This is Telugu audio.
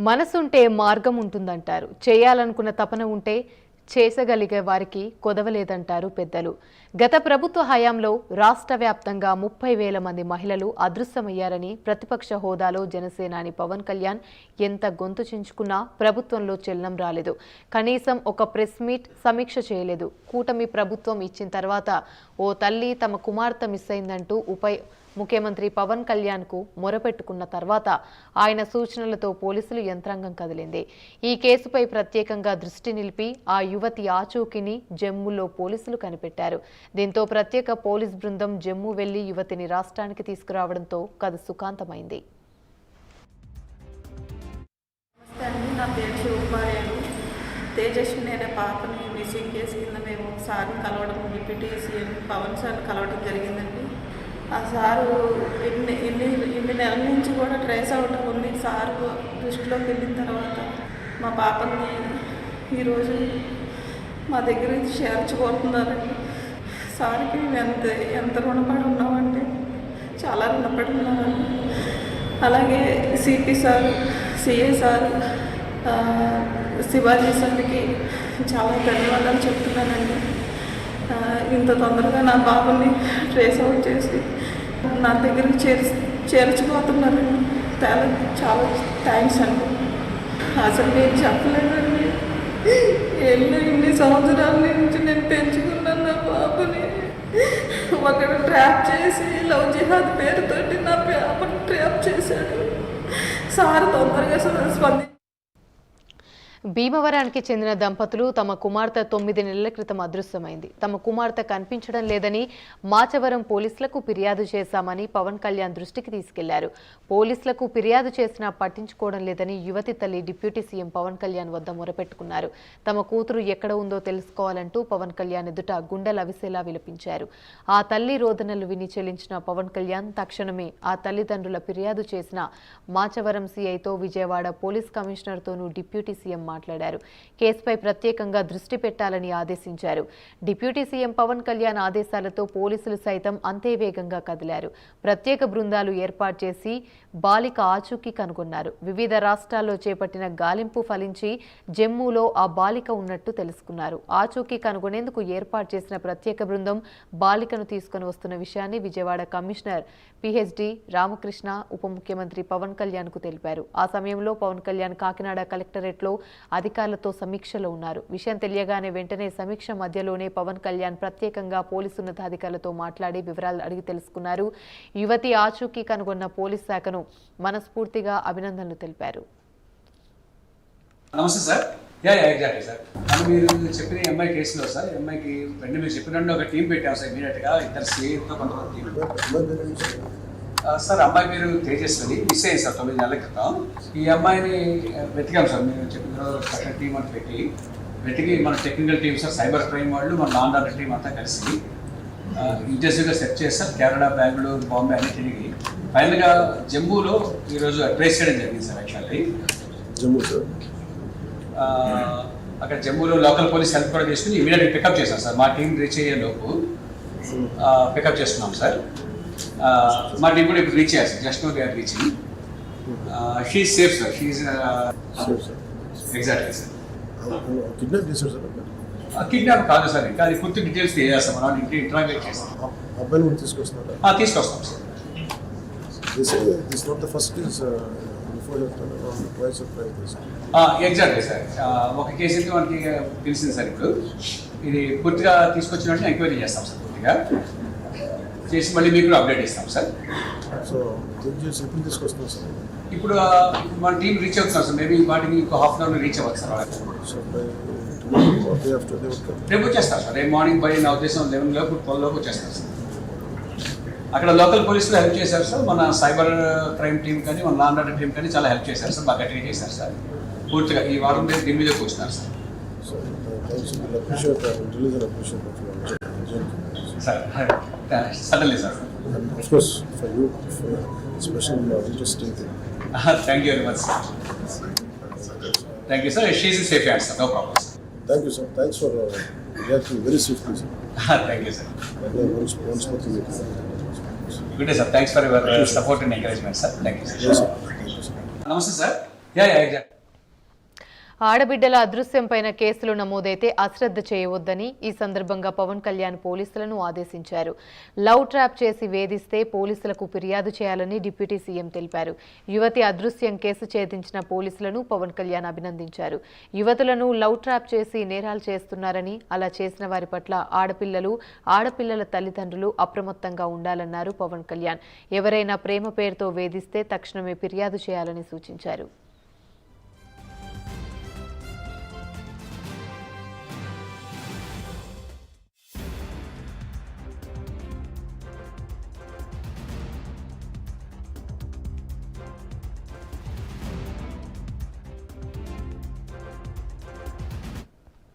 మనసుంటే మార్గం ఉంటుందంటారు. చేయాలనుకున్న తపన ఉంటే చేసగలిగే వారికి కొదవలేదంటారు పెద్దలు. గత ప్రభుత్వ హయాంలో రాష్ట్ర వ్యాప్తంగా ముప్పై వేల మంది మహిళలు అదృశ్యమయ్యారని ప్రతిపక్ష హోదాలో జనసేనాని పవన్ కళ్యాణ్ ఎంత గొంతు చించుకున్నా ప్రభుత్వంలో చెల్లం రాలేదు. కనీసం ఒక ప్రెస్ మీట్ సమీక్ష చేయలేదు. కూటమి ప్రభుత్వం ఇచ్చిన తర్వాత ఓ తల్లి తమ కుమార్తె మిస్ అయిందంటూ ఉప ముఖ్యమంత్రి పవన్ కళ్యాణ్కు మొరపెట్టుకున్న తర్వాత ఆయన సూచనలతో పోలీసులు యంత్రాంగం కదిలింది. ఈ కేసుపై ప్రత్యేకంగా దృష్టి నిలిపి ఆ యువతి ఆచూకీని జమ్మూలో పోలీసులు కనిపెట్టారు. దీంతో ప్రత్యేక పోలీస్ బృందం జమ్మూ వెళ్ళి యువతిని రాష్ట్రానికి తీసుకురావడంతో కథ సుఖాంతమైంది. నా పేరు తేజస్విని అనే పాపని మిస్సింగ్ కేసు కింద మేము సార్ని కలవడం డిప్యూటీ సీఎం పవన్ సార్ని కలవడం జరిగిందండి. ఆ సారు ఇన్ని ఇన్ని ఇన్ని నెలల నుంచి కూడా ట్రేస్ అవుట్ ఉంది. సారు దృష్టిలోకి వెళ్ళిన తర్వాత మా పాపని ఈరోజు మా దగ్గర నుంచి చేర్చుకుంటున్నారండి సార్కి మేము ఎంత ఎంత రుణపడి ఉన్నామంటే చాలా రుణపడి ఉన్నామండి అలాగే CP sir CA sir Shivaji సార్కి చాలా ధన్యవాదాలు చెప్తున్నానండి. ఇంత తొందరగా నా బాబుని ట్రేస్ అవుట్ చేసి నా దగ్గరికి చేర్చి చేర్చిపోతున్నారు చాలా చాలా థ్యాంక్స్ అండి. అసలు నేను చెప్పలేనండి ఎన్నో ఇన్ని సంవత్సరాల నుంచి నేను పెంచుకున్నాను నా బాబుని. ఒకడు ట్రాప్ చేసి లవ్ జిహాద్ పేరుతోటి నా పాపను ట్రాప్ చేశాడు. సార్ తొందరగా స్పంది భీమవరానికి చెందిన దంపతులు తమ కుమార్తె తొమ్మిది నెలల క్రితం అదృశ్యమైంది. తమ కుమార్తె కనిపించడం లేదని మాచవరం పోలీసులకు ఫిర్యాదు చేశామని పవన్ కళ్యాణ్ దృష్టికి తీసుకెళ్ళారు. పోలీసులకు ఫిర్యాదు చేసినా పట్టించుకోవడం లేదని యువతి తల్లి డిప్యూటీ సీఎం పవన్ కళ్యాణ్ వద్ద మొరపెట్టుకున్నారు. తమ కూతురు ఎక్కడ ఉందో తెలుసుకోవాలంటూ పవన్ కళ్యాణ్ ఎదుట గుండెలు అవిసేలా విలపించారు. ఆ తల్లి రోదనలు విని చెల్లించిన పవన్ కళ్యాణ్ తక్షణమే ఆ తల్లిదండ్రుల ఫిర్యాదు చేసిన మాచవరం సీఐతో విజయవాడ పోలీస్ కమిషనర్తోనూ డిప్యూటీ సీఎం మాట్లాడారు. కేసుపై ప్రత్యేకంగా దృష్టి పెట్టాలని ఆదేశించారు. డిప్యూటీ సీఎం పవన్ కళ్యాణ్ ఆదేశాలతో పోలీసులు సైతం అంతే వేగంగా కదిలారు. ప్రత్యేక బృందాలు ఏర్పాటు చేసి బాలిక ఆచూకీ కనుగొన్నారు. వివిధ రాష్ట్రాల్లో చేపట్టిన గాలింపు ఫలించి జమ్మూలో ఆ బాలిక ఉన్నట్టు తెలుసుకున్నారు. ఆచూకీ కనుగొనేందుకు ఏర్పాటు చేసిన ప్రత్యేక బృందం బాలికను తీసుకొని వస్తున్న విషయాన్ని విజయవాడ కమిషనర్ పిహెచ్డి రామకృష్ణ ఉప ముఖ్యమంత్రి పవన్ కళ్యాణ్కు తెలిపారు. ఆ సమయంలో పవన్ కళ్యాణ్ కాకినాడ కలెక్టరేట్లో అధికారులతో సమీక్షలో ఉన్నారు. విషయం తెలియగానే వెంటనే సమీక్ష మధ్యలోనే పవన్ కళ్యాణ్ ప్రత్యేకంగా పోలీసు ఉన్నతాధికారులతో మాట్లాడి వివరాలు అడిగి తెలుసుకున్నారు. యువతి ఆచూకీ కనుగొన్న పోలీస్ శాఖను మనస్ఫూర్తిగా అభినందనలు తెలిపారు. నమస్తే sir. Yeah yeah exactly sir అని మీరు చెప్పిన ఎంఐ కేసులో సార్ ఎంఐకి అమ్మాయికి వెంటనే మీరు చెప్పినట్టు ఒక టీం పెట్టాం సార్ ఇమీడియట్గా ఇద్దరు సేఫ్తో కొంతమంది టీం. సార్ అమ్మాయి మీరు తేజస్వని. మిస్ అయ్యింది సార్ తొమ్మిది నెలల క్రితం. ఈ అమ్మాయిని వెతికాం సార్. మీరు చెప్పిన చక్కటి టీం అంతా పెట్టి వెతికి మన technical team sir cyber crime వాళ్ళు మన నాన్ ఆర్డర్ టీం అంతా కలిసి ఇంటెన్సివ్గా సెర్చ్ చేస్తారు కేరళ బెంగళూరు బాంబే అన్ని తిరిగి ఫైనల్గా జమ్మూలో ఈరోజు ట్రేస్ చేయడం జరిగింది సార్ యాక్చువల్లీ జమ్మూ సార్? అక్కడ జమ్మూలో లోకల్ పోలీస్ హెల్ప్ కూడా తీసుకుని ఇమీడియట్గా పికప్ చేశాం సార్. మా టీం రీచ్ అయ్యే లోపు పికప్ చేస్తున్నాం సార్. ఆ, మా టీం కూడా ఇప్పుడు రీచ్ అయ్యారు just no they are reaching she safe sir she safe sir exactly sir kidnap చేశారు సార్ కిడ్నాప్ కాదు సార్ ఇంకా అది పూర్తి డీటెయిల్స్ తెలియజేస్తాం. మనం ఇంటి ఇంటరాగేట్ చేస్తాం. అబ్బాయిని కూడా తీసుకొస్తున్నారా? తీసుకొస్తాం sir this not the first exactly sir ఒక కేసు మనకి తెలిసింది సార్ ఇప్పుడు. ఇది పూర్తిగా తీసుకొచ్చినట్టు ఎంక్వైరీ చేస్తాం సార్ పూర్తిగా. చేసి మళ్ళీ మీకు అప్డేట్ ఇస్తాం సార్. సో తీసుకొస్తున్నారు సార్. ఇప్పుడు మన టీం రీచ్ అవుతున్నారు సార్. మేబీ వాటికి ఇంకో హాఫ్ అన్ అవర్ రీచ్ అవ్వచ్చు సార్. రేపు వచ్చేస్తారు సార్. రేపు మార్నింగ్ బై నా ఉద్దేశం లెవెన్ లోపు ట్వెల్వ్ లోపు వచ్చేస్తారు సార్. అక్కడ లోకల్ పోలీసులు హెల్ప్ చేశారు సార్. మన సైబర్ క్రైమ్ టీం కానీ మన లాండ్ ఆర్డర్ టీం కానీ చాలా హెల్ప్ చేశారు సార్. బాగా గట్టిగా చేశారు సార్. పూర్తిగా ఈ వారం మీద దీని మీద కూర్చున్నారు sir. So thanks appreciate and release an appreciate of you. Thank you. Sir, certainly, sir. And of course, for you, for a special uh, interesting thing. Thank you very much, sir. Thank you, sir. She's in safe hands, sir. No problem, sir. Thank you, sir. Thanks for uh, very swiftly, sir. Uh-huh. Thank you, sir. And, uh, once, once more to you. Good day, sir. Thanks for your uh, support and encouragement, sir. Thank you, sir. Yes, sir. Namaste, sir. Yeah, yeah, exactly. ఆడబిడ్డల అదృశ్యంపైన కేసులు నమోదైతే అశ్రద్ధ చేయవద్దని ఈ సందర్భంగా పవన్ కళ్యాణ్ పోలీసులను ఆదేశించారు. లవ్ ట్రాప్ చేసి వేధిస్తే పోలీసులకు ఫిర్యాదు చేయాలని డిప్యూటీ సీఎం తెలిపారు. యువతి అదృశ్యం కేసు ఛేదించిన పోలీసులను పవన్ కళ్యాణ్ అభినందించారు. యువతులను లవ్ ట్రాప్ చేసి నేరాలు చేస్తున్నారని అలా చేసిన వారి పట్ల ఆడపిల్లలు ఆడపిల్లల తల్లిదండ్రులు అప్రమత్తంగా ఉండాలన్నారు పవన్ కళ్యాణ్. ఎవరైనా ప్రేమ పేరుతో వేధిస్తే తక్షణమే ఫిర్యాదు చేయాలని సూచించారు.